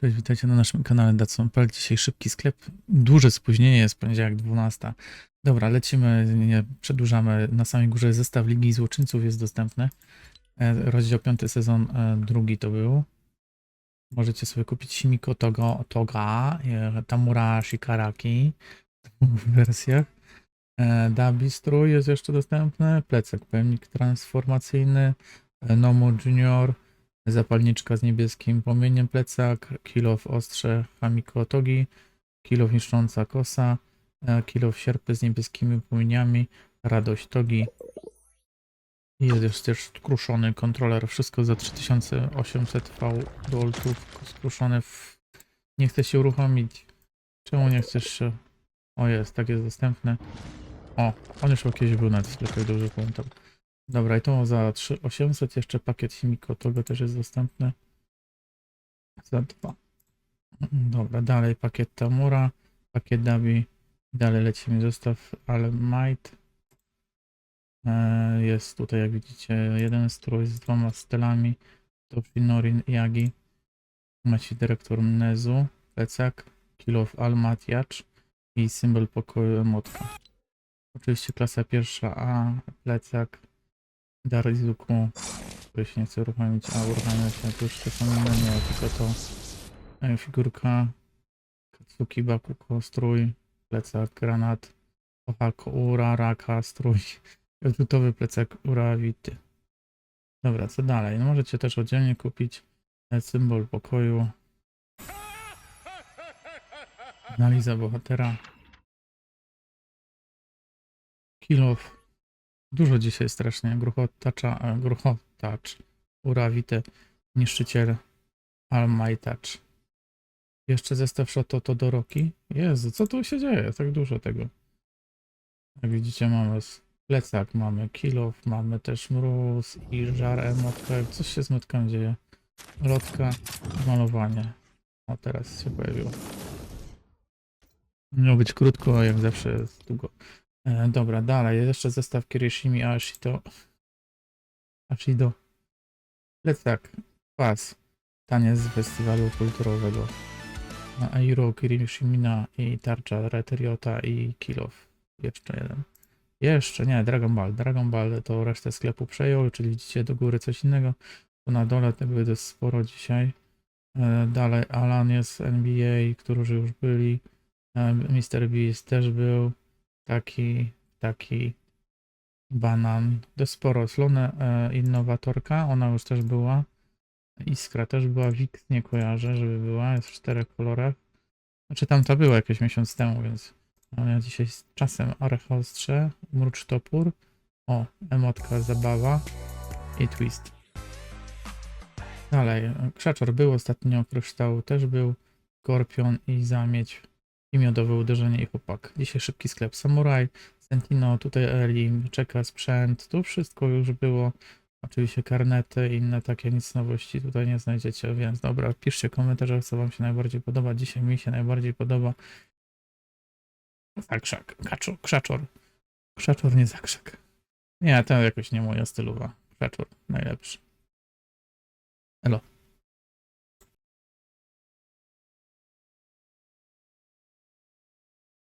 Cześć, witajcie na naszym kanale Datsun.pl. Dzisiaj szybki sklep. Duże spóźnienie jest poniedziałek 12. Dobra, lecimy, nie przedłużamy. Na samej górze zestaw Ligi Złoczyńców jest dostępny. E, Rozdział 5 sezon e, drugi to był. Możecie sobie kupić Shimiko Togo, Toga, e, Tamura Shikaraki w wersjach. Dabi strój jest jeszcze dostępny. Plecak, pojemnik transformacyjny. Nomu Junior. Zapalniczka z niebieskim płomieniem plecak, kilow ostrze Hamiko Togi, kilow niszcząca kosa, e, kilow sierpy z niebieskimi płomieniami, radość Togi. I Jest też skruszony kontroler, wszystko za 3800 V dolców, skruszony w... Nie chce się uruchomić. Czemu nie chcesz się? O jest, tak jest dostępny. O, on już kiedyś był na sklepie, dobrze pamiętam. Dobra, i to za 3800 jeszcze pakiet Chimiko, tego też jest dostępny. Za dwa. Dobra, dalej pakiet Tamura, pakiet Dabi. Dalej lecimy zestaw Almite. E, Jest tutaj, jak widzicie, jeden strój z dwoma stylami. To Finorin Yagi. Macie dyrektor Mnezu, plecak, Kilof Almatiacz i symbol pokoju emotka. Oczywiście klasa pierwsza A, plecak, Darizuku, który się nie chce uruchomić, a uruchamia się to już to samo nie, tylko to figurka Katsuki Bakuko, strój, plecak, granat, Ohako, Ura, Raka, strój, odrzutowy plecak Urawity. Dobra, co dalej? No możecie też oddzielnie kupić e, symbol pokoju, analiza bohatera, kilof, Dużo dzisiaj strasznie. Gruchotacza, e, gruchotacz, urawite, niszczyciel, almajtacz. Jeszcze zestaw Shoto Todoroki. Jezu, co tu się dzieje? Tak dużo tego. Jak widzicie mamy plecak, mamy kilof, mamy też mróz i żar emotka. Coś się z metką dzieje. Lotka, malowanie. O, teraz się pojawiło. Miało być krótko, a jak zawsze jest długo. E, dobra, dalej. Jeszcze zestaw Kirishimi Ashido. Ashido. Plecak. Pas. Taniec z festiwalu kulturowego. Na Airo, Kirishimina i tarcza Reteriota i Kilof. Jeszcze jeden. Jeszcze nie, Dragon Ball. Dragon Ball to resztę sklepu przejął, czyli widzicie do góry coś innego. Tu na dole tego jest sporo dzisiaj. E, dalej Alan jest NBA, którzy już byli. E, Mr. Beast też był taki, taki banan. Dość sporo. Slone e, innowatorka, ona już też była. Iskra też była, Wix nie kojarzę, żeby była, jest w czterech kolorach. Znaczy tam ta była jakiś miesiąc temu, więc ale dzisiaj z czasem Arecha Ostrze, Mrucz Topór, o, emotka Zabawa i Twist. Dalej, Krzaczor był ostatnio, Kryształ też był, Skorpion i Zamieć i miodowe uderzenie i chłopak. Dzisiaj szybki sklep Samurai, Sentino, tutaj Elim, czeka sprzęt, tu wszystko już było. Oczywiście karnety, inne takie, nic nowości tutaj nie znajdziecie, więc dobra, piszcie w komentarzach, co wam się najbardziej podoba. Dzisiaj mi się najbardziej podoba Zakrzak, kaczu, krzaczor. Krzaczor, nie zakrzak. Nie, to jakoś nie moja stylowa. Krzaczor, najlepszy.